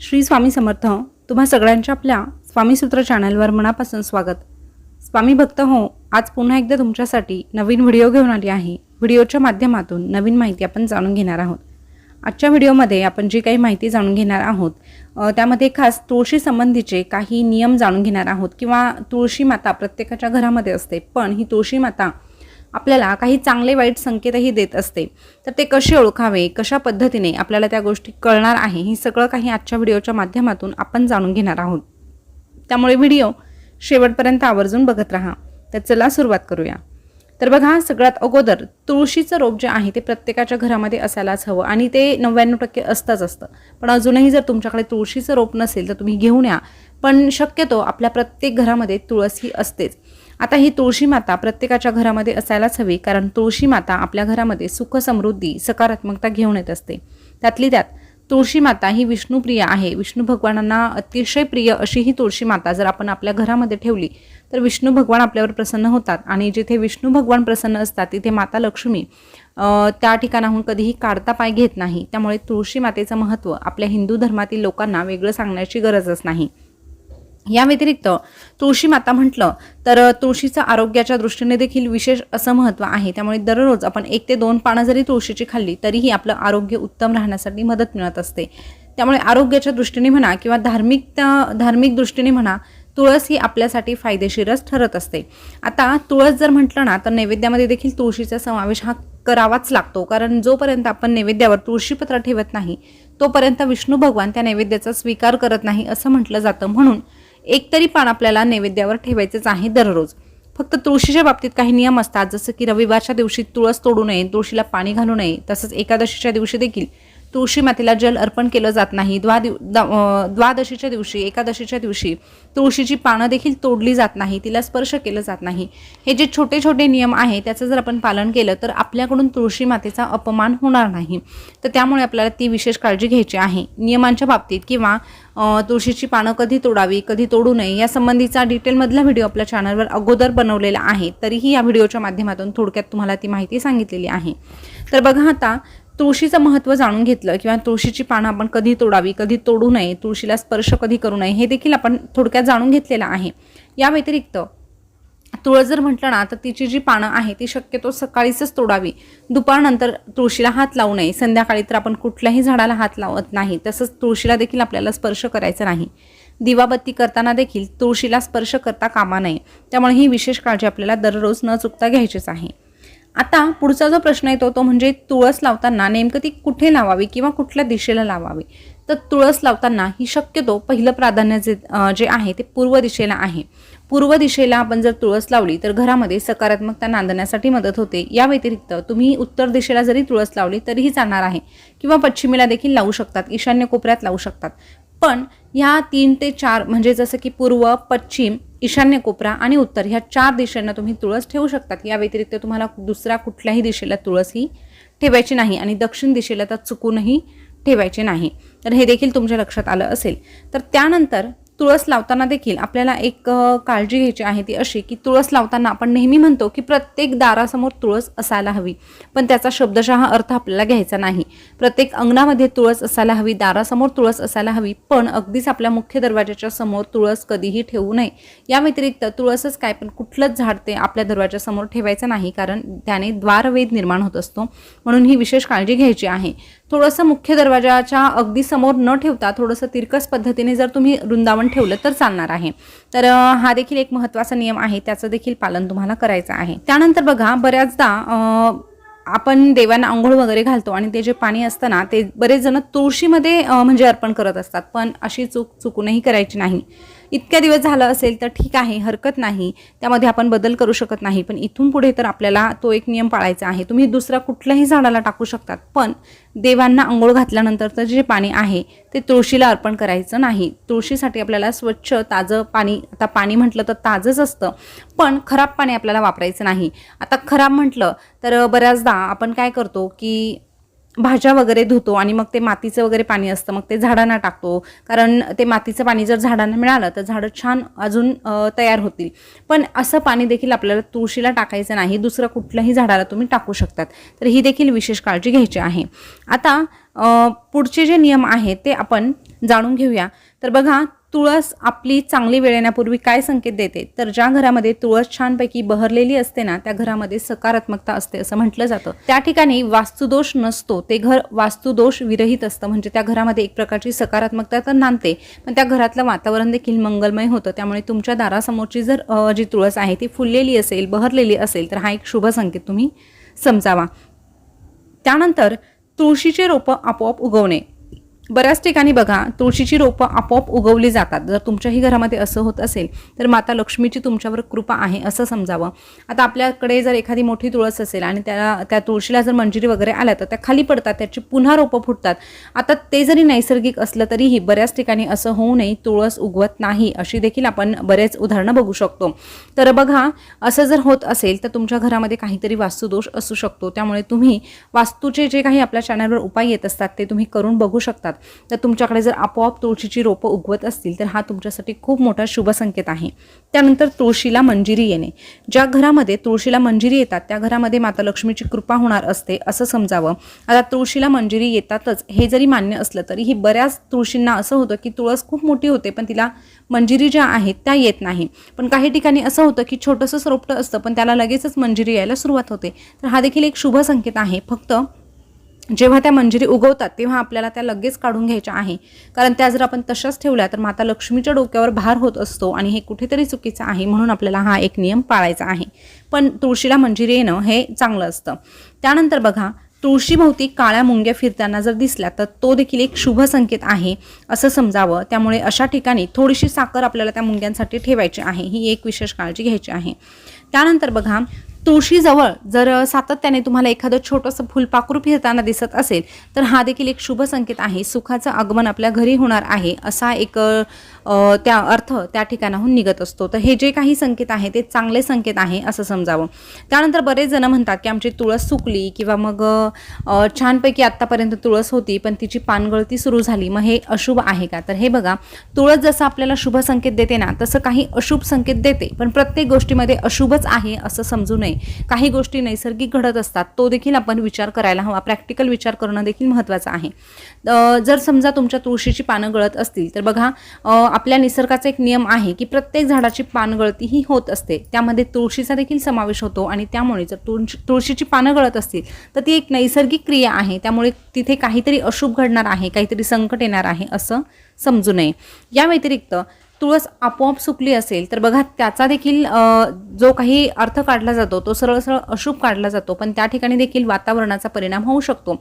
श्री स्वामी समर्थ तुम्हा सगळ्यांच्या आपल्या स्वामीसूत्र चॅनलवर मनापासून स्वागत. स्वामी भक्त हो आज पुन्हा एकदा तुमच्यासाठी नवीन व्हिडिओ घेऊन आली आहे. व्हिडिओच्या माध्यमातून नवीन माहिती आपण जाणून घेणार आहोत. आजच्या व्हिडिओमध्ये आपण जी काही माहिती जाणून घेणार आहोत त्यामध्ये खास तुळशी संबंधीचे काही नियम जाणून घेणार आहोत किंवा तुळशी माता प्रत्येकाच्या घरामध्ये असते पण ही तुळशी माता आपल्याला काही चांगले वाईट संकेतही देत असते. तर ते कसे ओळखावे कशा पद्धतीने आपल्याला त्या गोष्टी कळणार आहे हे सगळं काही आजच्या व्हिडिओच्या माध्यमातून आपण जाणून घेणार आहोत. त्यामुळे व्हिडिओ शेवटपर्यंत आवर्जून बघत राहा. तर चला सुरुवात करूया. तर बघा सगळ्यात अगोदर तुळशीचं रोप जे आहे ते प्रत्येकाच्या घरामध्ये असायलाच हवं आणि ते नव्याण्णव टक्के असतंच असतं. पण अजूनही जर तुमच्याकडे तुळशीचं रोप नसेल तर तुम्ही घेऊन या. पण शक्यतो आपल्या प्रत्येक घरामध्ये तुळस ही असतेच. आता ही तुळशी माता प्रत्येकाच्या घरामध्ये असायलाच हवी कारण तुळशी माता आपल्या घरामध्ये सुख समृद्धी सकारात्मकता घेऊन येत असते. त्यातली त्यात तुळशी माता ही विष्णुप्रिय आहे. विष्णू भगवानांना अतिशय प्रिय अशी ही तुळशी माता जर आपण आपल्या घरामध्ये ठेवली तर विष्णू भगवान आपल्यावर प्रसन्न होतात आणि जिथे विष्णू भगवान प्रसन्न असतात तिथे माता लक्ष्मी त्या ठिकाणाहून कधीही काढता पाय घेत नाही. त्यामुळे तुळशी मातेचं महत्त्व आपल्या हिंदू धर्मातील लोकांना वेगळं सांगण्याची गरजच नाही. या व्यतिरिक्त तुळशी माता म्हटलं तर तुळशीचं आरोग्याच्या दृष्टीने देखील विशेष असं महत्त्व आहे. त्यामुळे दररोज आपण एक ते दोन पानं जरी तुळशीची खाल्ली तरीही आपलं आरोग्य उत्तम राहण्यासाठी मदत मिळत असते. त्यामुळे आरोग्याच्या दृष्टीने म्हणा किंवा धार्मिक धार्मिक दृष्टीने म्हणा तुळस ही आपल्यासाठी फायदेशीरच ठरत असते. आता तुळस जर म्हटलं ना तर नैवेद्यामध्ये देखील तुळशीचा समावेश हा करावाच लागतो. कारण जोपर्यंत आपण नैवेद्यावर तुळशीपत्र ठेवत नाही तोपर्यंत विष्णू भगवान त्या नैवेद्याचा स्वीकार करत नाही असं म्हटलं जातं. म्हणून एक तरी पान आपल्याला नैवेद्यावर ठेवायचंच आहे दररोज. फक्त तुळशीच्या बाबतीत काही नियम असतात जसं की रविवारच्या दिवशी तुळस तोडू नये तुळशीला पाणी घालू नये तसंच एकादशीच्या दिवशी देखील तुळशी मातेला जल अर्पण केलं जात नाही. द्वा दिव द- द्वादशीच्या दिवशी एकादशीच्या दिवशी तुळशीची पानं देखील तोडली जात नाही तिला स्पर्श केलं जात नाही. हे जे छोटे छोटे नियम आहे त्याचं जर आपण पालन केलं तर आपल्याकडून तुळशी मातेचा अपमान होणार नाही. तर त्यामुळे आपल्याला ती विशेष काळजी घ्यायची आहे. नियमांच्या बाबतीत किंवा तुळशीची पानं कधी तोडावी कधी तोडू नये या संबंधीचा डिटेलमधला व्हिडिओ आपल्या चॅनलवर अगोदर बनवलेला आहे. तरीही या व्हिडिओच्या माध्यमातून थोडक्यात तुम्हाला ती माहिती सांगितलेली आहे. तर बघा आता तुळशीचं महत्त्व जाणून घेतलं किंवा तुळशीची पानं आपण कधी तोडावी कधी तोडू नये तुळशीला स्पर्श कधी करू नये हे देखील आपण थोडक्यात जाणून घेतलेलं आहे. या व्यतिरिक्त तुळस जर म्हटलं ना तर तिची जी पानं आहे ती शक्यतो सकाळीच तोडावी. दुपारनंतर तुळशीला हात लावू नये. संध्याकाळी तर आपण कुठल्याही झाडाला हात लावत नाही. तसंच तुळशीला देखील आपल्याला स्पर्श करायचा नाही. दिवाबत्ती करताना देखील तुळशीला स्पर्श करता कामा नये. त्यामुळे ही विशेष काळजी आपल्याला दररोज न चुकता घ्यायचीच आहे. आता पुढचा जो प्रश्न येतो तो म्हणजे तुळस लावताना नेमकं ती कुठे लावावी किंवा कुठल्या दिशेला लावावी? तर तुळस लावताना ही शक्यतो पहिलं प्राधान्य जे जे आहे ते पूर्व दिशेला आहे. पूर्व दिशेला आपण जर तुळस लावली तर घरामध्ये सकारात्मकता नांदण्यासाठी मदत होते. या व्यतिरिक्त तुम्ही उत्तर दिशेला जरी तुळस लावली तरीही चालणार आहे. किंवा पश्चिमेला देखील लावू शकतात ईशान्य कोपऱ्यात लावू शकतात. पण ह्या तीन ते चार म्हणजे जसं की पूर्व पश्चिम ईशान्य कोपरा आणि उत्तर ह्या चार दिशेंना तुम्ही तुळस ठेवू शकतात. या व्यतिरिक्त तुम्हाला दुसऱ्या कुठल्याही दिशेला तुळस ही ठेवायची नाही आणि दक्षिण दिशेला तर चुकूनही ठेवायचे नाही. तर हे देखील तुमच्या लक्षात आलं असेल. तर त्यानंतर तुळस लावताना देखील आपल्याला एक काळजी घ्यायची आहे ती अशी की तुळस लावताना आपण नेहमी म्हणतो की प्रत्येक दारासमोर तुळस असायला हवी. पण त्याचा शब्दशः अर्थ आपल्याला घ्यायचा नाही. प्रत्येक अंगणामध्ये तुळस असायला हवी दारासमोर तुळस असायला हवी पण अगदीच आपल्या मुख्य दरवाजाच्या समोर तुळस कधीही ठेवू नये. या व्यतिरिक्त तुळसच काय पण कुठलंच झाड ते आपल्या दरवाजासमोर ठेवायचं नाही कारण त्याने द्वारवेद निर्माण होत असतो. म्हणून ही विशेष काळजी घ्यायची आहे. थोडंसं मुख्य दरवाजाच्या अगदी समोर न ठेवता थोडंसं तिरकस पद्धतीने जर तुम्ही वृंदावन ठेवलं तर चालणार आहे. तर हा देखील एक महत्त्वाचा नियम आहे. त्याचं देखील पालन तुम्हाला करायचं आहे. त्यानंतर बघा बऱ्याचदा आपण देवांना आंघोळ वगैरे घालतो आणि ते जे पाणी असतं ना ते बरेच जण तुळशीमध्ये म्हणजे अर्पण करत असतात. पण अशी चूक चुकूनही करायची नाही. इतक्या दिवस झालं असेल तर ठीक आहे हरकत नाही. त्यामध्ये आपण बदल करू शकत नाही. पण इथून पुढे तर आपल्याला तो एक नियम पाळायचा आहे. तुम्ही दुसरा कुठल्याही झाडाला टाकू शकतात. पण देवांना आंघोळ घातल्यानंतरचं जे पाणी आहे ते तुळशीला अर्पण करायचं नाही. तुळशीसाठी आपल्याला स्वच्छ ताजं पाणी आता पाणी म्हटलं तर ताजंच असतं. पण खराब पाणी आपल्याला वापरायचं नाही. आता खराब म्हटलं तर बऱ्याचदा आपण काय करतो की भाज्या वगैरे धुतो आणि मग ते मातीचं वगैरे पाणी असतं मग ते झाडांना टाकतो. कारण ते मातीचं पाणी जर झाडांना मिळालं तर झाडं छान अजून तयार होतील. पण असं पाणी देखील आपल्याला तुळशीला टाकायचं नाही दुसरं कुठल्याही झाडाला तुम्ही टाकू शकतात. तर ही देखील विशेष काळजी घ्यायची आहे. आता पुढचे जे नियम आहेत ते आपण जाणून घेऊया. तर बघा तुळस आपली चांगली वेळ येण्यापूर्वी काय संकेत देते? तर ज्या घरामध्ये तुळस छानपैकी बहरलेली असते ना त्या घरामध्ये सकारात्मकता असते असं म्हटलं जातं. त्या ठिकाणी वास्तुदोष नसतो. ते घर वास्तुदोष विरहित असतं. म्हणजे त्या घरामध्ये एक प्रकारची सकारात्मकता तर नांदते. पण त्या घरातलं वातावरण देखील मंगलमय होतं. त्यामुळे तुमच्या दारासमोरची जर जी तुळस आहे ती फुललेली असेल बहरलेली असेल तर हा एक शुभ संकेत तुम्ही समजावा. त्यानंतर तुळशीचे रोपं आपोआप उगवणे. बऱ्याच ठिकाणी बघा तुळशीची रोपं आपोआप उगवली जातात. जर तुमच्याही घरामध्ये असं होत असेल तर माता लक्ष्मीची तुमच्यावर कृपा आहे असं समजावं. आता आपल्याकडे जर एखादी मोठी तुळस असेल आणि त्याला त्या तुळशीला जर मंजिरी वगैरे आल्या तर त्या खाली पडतात त्याची पुन्हा रोपं फुटतात. आता ते जरी नैसर्गिक असलं तरीही बऱ्याच ठिकाणी असं होऊ नये तुळस उगवत नाही अशी देखील आपण बरेच उदाहरणं बघू शकतो. तर बघा असं जर होत असेल तर तुमच्या घरामध्ये काहीतरी वास्तुदोष असू शकतो. त्यामुळे तुम्ही वास्तूचे जे काही आपल्या चॅनलवर उपाय येत असतात ते तुम्ही करून बघू शकतात. तर तुमच्याकडे जर आपोआप तुळशीची रोपं उगवत असतील तर हा तुमच्यासाठी खूप मोठा शुभ संकेत आहे. त्यानंतर तुळशीला मंजिरी येणे. ज्या घरामध्ये तुळशीला मंजिरी येतात त्या घरामध्ये माता लक्ष्मीची कृपा होणार असते असं समजावं. आता तुळशीला मंजिरी येतातच हे जरी मान्य असलं तरीही बऱ्याच तुळशींना असं होतं की तुळस खूप मोठी होते पण तिला मंजिरी ज्या आहेत त्या येत नाही. पण काही ठिकाणी असं होतं की छोटंसं रोपटं असतं पण त्याला लगेचच मंजिरी यायला सुरुवात होते. तर हा देखील एक शुभ संकेत आहे. फक्त जेव्हा त्या मंजिरी उगवतात तेव्हा आपल्याला त्या लगेच काढून घ्यायच्या आहे. कारण त्या जर आपण तशाच ठेवल्या तर माता लक्ष्मीच्या डोक्यावर भार होत असतो आणि हे कुठेतरी चुकीचं आहे म्हणून आपल्याला हा एक नियम पाळायचा आहे. पण तुळशीला मंजिरी येणं हे चांगलं असतं. त्यानंतर बघा तुळशीभोवती काळ्या मुंग्या फिरताना जर दिसल्या तर तो देखील एक शुभ संकेत आहे असं समजावं. त्यामुळे अशा ठिकाणी थोडीशी साखर आपल्याला त्या मुंग्यांसाठी ठेवायची आहे. ही एक विशेष काळजी घ्यायची आहे. त्यानंतर बघा तुळशीजवळ जर सातत्याने तुम्हाला एखादं छोटंसं फुलपाखरू फिरताना दिसत असेल तर हा देखील एक शुभ संकेत आहे. सुखाचं आगमन आपल्या घरी होणार आहे असा एक त्या अर्थ त्या ठिकाणाहून निघत असतो. तर हे जे काही संकेत आहे ते चांगले संकेत आहे असं समजावं. त्यानंतर बरेच जण म्हणतात की आमची तुळस सुकली किंवा मग छानपैकी आत्तापर्यंत तुळस होती पण तिची पानगळती सुरू झाली. मग हे अशुभ आहे का? तर हे बघा तुळस जसं आपल्याला शुभ संकेत देते ना तसं काही अशुभ संकेत देते पण प्रत्येक गोष्टीमध्ये अशुभच आहे असं समजू नये. काही गोष्टी नैसर्गिक घडत असतात तो देखील आपण विचार करायला हवा. प्रॅक्टिकल विचार करणं देखील महत्त्वाचं आहे. जर समजा तुमच्या तुळशीची पानं गळत असतील तर बघा आपल्या निसर्गाचा एक नियम आहे की प्रत्येक झाडाची पानगळती ही होत असते. त्यामध्ये तुळशीचा देखील समावेश होतो आणि त्यामुळे जर तुळशी तुळशीची पानं गळत असतील तर ती एक नैसर्गिक क्रिया आहे. त्यामुळे तिथे काहीतरी अशुभ घडणार आहे काहीतरी संकट येणार आहे असं समजू नये. या व्यतिरिक्त तुळस आपोआप सुकली असेल तर बघा त्याचा देखील जो काही अर्थ काढला जातो तो सरळ सरळ अशुभ काढला जातो पण त्या ठिकाणी देखील वातावरणाचा परिणाम होऊ शकतो.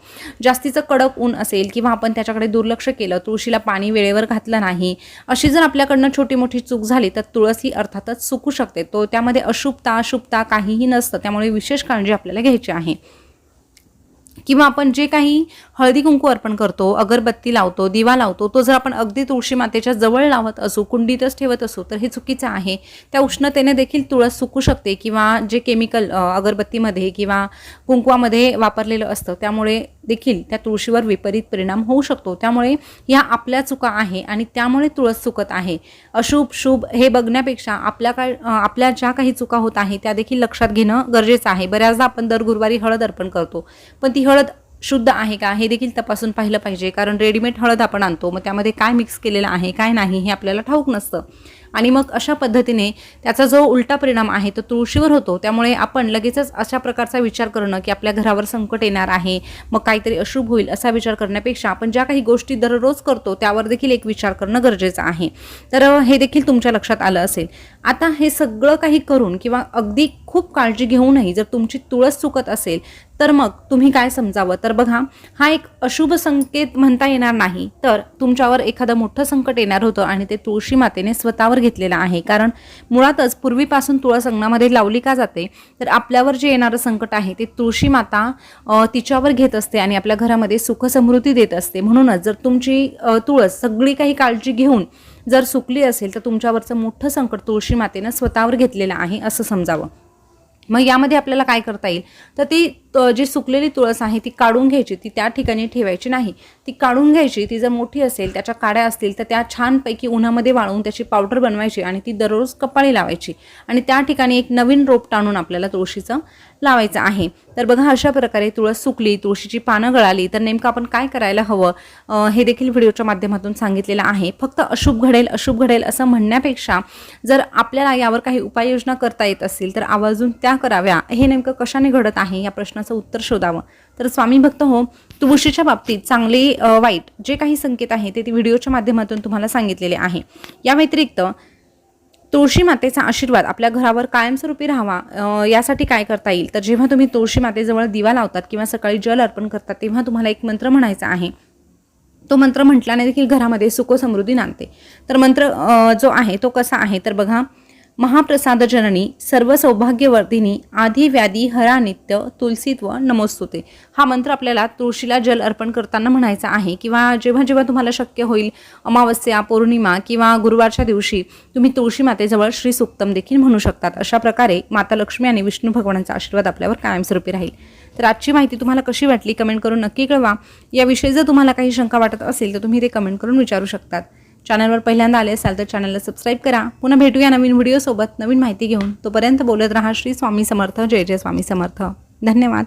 जास्तीचं कडक ऊन असेल किंवा आपण त्याच्याकडे दुर्लक्ष केलं तुळशीला पाणी वेळेवर घातलं नाही अशी जर आपल्याकडनं छोटी मोठी चूक झाली तर तुळस ही अर्थातच सुकू शकते. तो त्यामध्ये अशुभता अशुभता काहीही नसतं त्यामुळे विशेष काळजी आपल्याला घ्यायची आहे. किंवा आपण जे काही हळदी कुंकू अर्पण करतो अगरबत्ती लावतो दिवा लावतो तो जर आपण अगदी तुळशी मातेच्या जवळ लावत असू कुंडीतच ठेवत असू तर हे चुकीचं आहे. त्या उष्णतेने देखील तुळस सुकू शकते किंवा जे केमिकल अगरबत्तीमध्ये किंवा कुंकवामध्ये वापरलेलं असतं त्यामुळे देखील त्या तुळशीवर विपरीत परिणाम होऊ शकतो. त्यामुळे ह्या आपल्या चुका आहे आणि त्यामुळे तुळस चुकत आहे. अशुभ शुभ हे बघण्यापेक्षा आपल्या काय आपल्या ज्या काही चुका होत आहे त्या देखील लक्षात घेणं गरजेचं आहे. बऱ्याचदा आपण दर गुरुवारी हळद अर्पण करतो पण ती हळद हळद शुद्ध आहे का? हे देखील तपासून पाहिलं पाहिजे. कारण रेडीमेड हळद आपण आणतो मग त्यामध्ये काय मिक्स केलेलं आहे काय नाही हे आपल्याला ठाऊक नसतं. आणि मग अशा पद्धतीने त्याचा जो उलटा परिणाम आहे तो तुळशीवर होतो. त्यामुळे आपण लगेचच अशा प्रकारचा विचार करणं की आपल्या घरावर संकट येणार आहे मग काहीतरी अशुभ होईल असा विचार करण्यापेक्षा आपण ज्या काही गोष्टी दररोज करतो त्यावर देखील एक विचार करणं गरजेचं आहे. तर हे देखील तुमच्या लक्षात आलं असेल. आता हे सगळं काही करून किंवा अगदी खूप काळजी घेऊनही जर तुमची तुळस चुकत असेल तर मग तुम्ही काय समजावं? तर बघा हा एक अशुभ संकेत म्हणता येणार नाही तर तुमच्यावर एखादं मोठं संकट येणार होतं आणि ते तुळशी मातेने स्वतःवर घेतलेलं आहे. कारण मुळातच पूर्वीपासून तुळस अंगणामध्ये लावली का जाते तर आपल्यावर जे येणारं संकट आहे ते तुळशी माता तिच्यावर घेत असते आणि आपल्या घरामध्ये सुखसमृद्धी देत असते. म्हणूनच जर तुमची तुळस सगळी काही काळजी घेऊन जर सुकली असेल तर तुमच्यावरचं मोठं संकट तुळशी मातेनं स्वतःवर घेतलेलं आहे असं समजावं. मग यामध्ये आपल्याला काय करता येईल? तर ती जी सुकलेली तुळस आहे ती काढून घ्यायची ती त्या ठिकाणी ठेवायची नाही. ती काढून घ्यायची ती जर मोठी असेल त्याच्या काड्या असतील तर त्या छानपैकी उन्हामध्ये वाळवून त्याची पावडर बनवायची आणि ती दररोज कपाळी लावायची. आणि त्या ठिकाणी एक नवीन रोप टाणून आपल्याला तुळशीचं लावायचं आहे. तर बघा अशा प्रकारे तुळस सुकली तुळशीची पानं गळाली तर नेमकं आपण काय करायला हवं? हे देखील व्हिडिओच्या माध्यमातून सांगितलेलं आहे. फक्त अशुभ घडेल अशुभ घडेल असं म्हणण्यापेक्षा जर आपल्याला यावर काही उपाययोजना करता येत असतील तर आवर्जून त्या कराव्या. हे नेमकं कशाने घडत आहे या प्रश्नाचं उत्तर शोधावं. तर स्वामी भक्त हो तुळशीच्या बाबतीत चांगले वाईट जे काही संकेत आहे ते ती व्हिडिओच्या माध्यमातून तुम्हाला सांगितलेले आहे. या व्यतिरिक्त तुळशी मातेचा आशीर्वाद आपल्या घरावर कायमस्वरूपी राहावा यासाठी काय करता येईल? तर जेव्हा तुम्ही तुळशी मातेजवळ दिवा लावतात किंवा सकाळी जल अर्पण करतात तेव्हा तुम्हाला एक मंत्र म्हणायचा आहे. तो मंत्र म्हटल्याने देखील घरामध्ये सुख समृद्धी नांदते. तर मंत्र जो आहे तो कसा आहे? तर बघा महाप्रसाद जननी सर्व सौभाग्यवर्धिनी आधी व्याधी हरा नित्य तुलसीत्व नमोस्तुते. हा मंत्र आपल्याला तुळशीला जल अर्पण करताना म्हणायचा आहे. किंवा जेव्हा जेव्हा तुम्हाला शक्य होईल अमावस्या पौर्णिमा किंवा गुरुवारच्या दिवशी तुम्ही तुळशी मातेजवळ श्री सुक्तम देखील म्हणू शकतात. अशा प्रकारे माता लक्ष्मी आणि विष्णू भगवानांचा आशीर्वाद आपल्यावर कायमस्वरूपी राहील. तर आजची माहिती तुम्हाला कशी वाटली? कमेंट करून नक्की कळवा. याविषयी जर तुम्हाला काही शंका वाटत असेल तर तुम्ही ते कमेंट करून विचारू शकतात. चॅनलवर पहिल्यांदा आले असाल तर चॅनलला सबस्क्राईब करा. पुन्हा भेटूया नवीन व्हिडिओसोबत नवीन माहिती घेऊन. तोपर्यंत बोलत राहा श्री स्वामी समर्थ. जय जय स्वामी समर्थ. धन्यवाद.